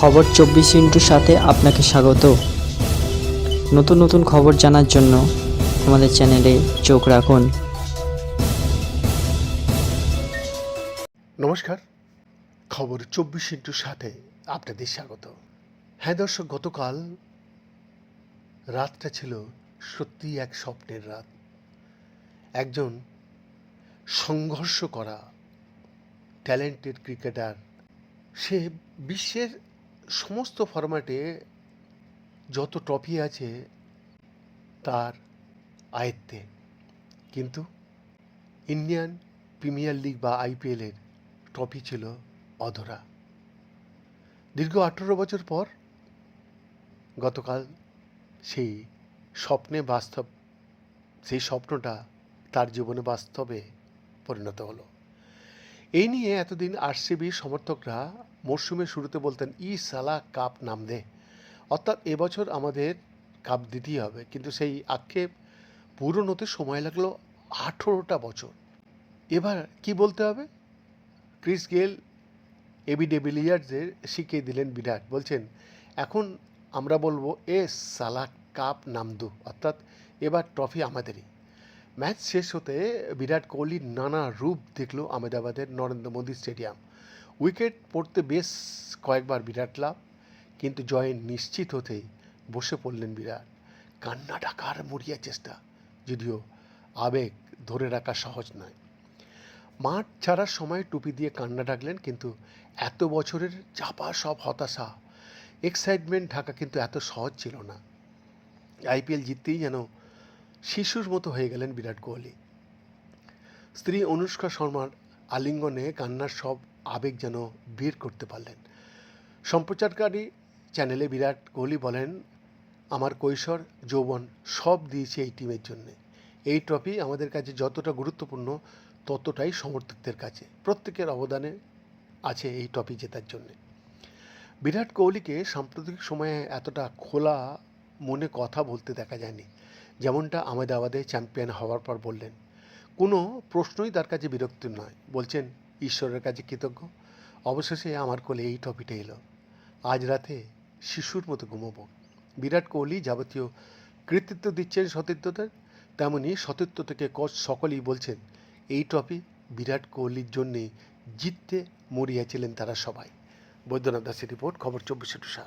খবর চব্বিশ ইন্টুর সাথে আপনাকে স্বাগত। নতুন নতুন খবর জানার জন্য আমাদের চ্যানেলে চোখ রাখুন। নমস্কার। খবর চব্বিশ ইন্টুর সাথে আপনাদের স্বাগত। হ্যাঁ দর্শক, গতকাল রাতটা ছিল সত্যি এক স্বপ্নের রাত। একজন সংঘর্ষ করা ট্যালেন্টেড ক্রিকেটার সে বিশ্বের সমস্ত ফরম্যাটে যত ট্রফি আছে, তার আয়ত্তে। কিন্তু ইন্ডিয়ান প্রিমিয়ার লিগ বা আইপিএলের ট্রফি ছিল অধরা। দীর্ঘ আঠেরো বছর পর গতকাল সেই স্বপ্নে বাস্তব, সেই স্বপ্নটা তার জীবনে বাস্তবে পরিণত হলো। এই নিয়ে এতদিন আরসিবির সমর্থকরা মরশুমের শুরুতে বলতেন, ই সালা কাপ নাম দে। অর্থাৎ এবছর আমাদের কাপ দিতেই হবে। কিন্তু সেই আক্ষেপ পূরণ হতে সময় লাগল আঠেরোটা বছর। এবার কি বলতে হবে? ক্রিস গেল এবি ডেভিলিয়ার্সদের শিখিয়ে দিলেন বিরাট। বলছেন, এখন আমরা বলব, এ সালা কাপ নামদু অর্থাৎ এবার ট্রফি আমাদেরই। ম্যাচ শেষ হতে বিরাট কোহলির নানা রূপ দেখল আহমেদাবাদের নরেন্দ্র মোদী স্টেডিয়াম। উইকেট পড়তে বেশ কয়েকবার বিরাট লাভ, কিন্তু জয়ে নিশ্চিত হতেই বসে পড়লেন বিরাট। কান্না ডাকার মরিয়া চেষ্টা, যদিও আবেগ ধরে রাখা সহজ নয়। মাঠ ছাড়ার সময় টুপি দিয়ে কান্না ডাকলেন, কিন্তু এত বছরের চাপা সব হতাশা এক্সাইটমেন্ট ঢাকা কিন্তু এত সহজ ছিল না। আইপিএল জিততেই যেন শিশুর মতো হয়ে গেলেন বিরাট কোহলি। স্ত্রী অনুষ্কা শর্মার আলিঙ্গনে কান্নার সব আবেগ যেন বের করতে পারলেন। সম্প্রচারকারী চ্যানেলে বিরাট কোহলি বলেন, আমার কৈশোর, যৌবন সব দিয়েছি এই টিমের জন্যে। এই ট্রফি আমাদের কাছে যতটা গুরুত্বপূর্ণ, ততটাই সমর্থকদের কাছে। প্রত্যেকের অবদানে আছে এই ট্রফি জেতার জন্যে। বিরাট কোহলিকে সাম্প্রতিক সময়ে এতটা খোলা মনে কথা বলতে দেখা যায়নি। যেমনটা আহমেদাবাদে চ্যাম্পিয়ন হওয়ার পর বললেন, কোনো প্রশ্নই তার কাছে বিরক্তি নয়। বলছেন, ঈশ্বরের কাছে কৃতজ্ঞ। অবশেষে আমার কোলে এই ট্রফিটা এলো। আজ রাতে শিশুর মতো ঘুমোবো। বিরাট কোহলি যাবতীয় কৃতিত্ব দিচ্ছেন সতীর্থদের, তেমনি সতীর্থ থেকে কোচ সকলেই বলছেন, এই ট্রফি বিরাট কোহলির জন্যে জিততে মরিয়াছিলেন তারা সবাই। বৈদ্যনাথ দাসের রিপোর্ট, খবর চব্বিশে টু সাত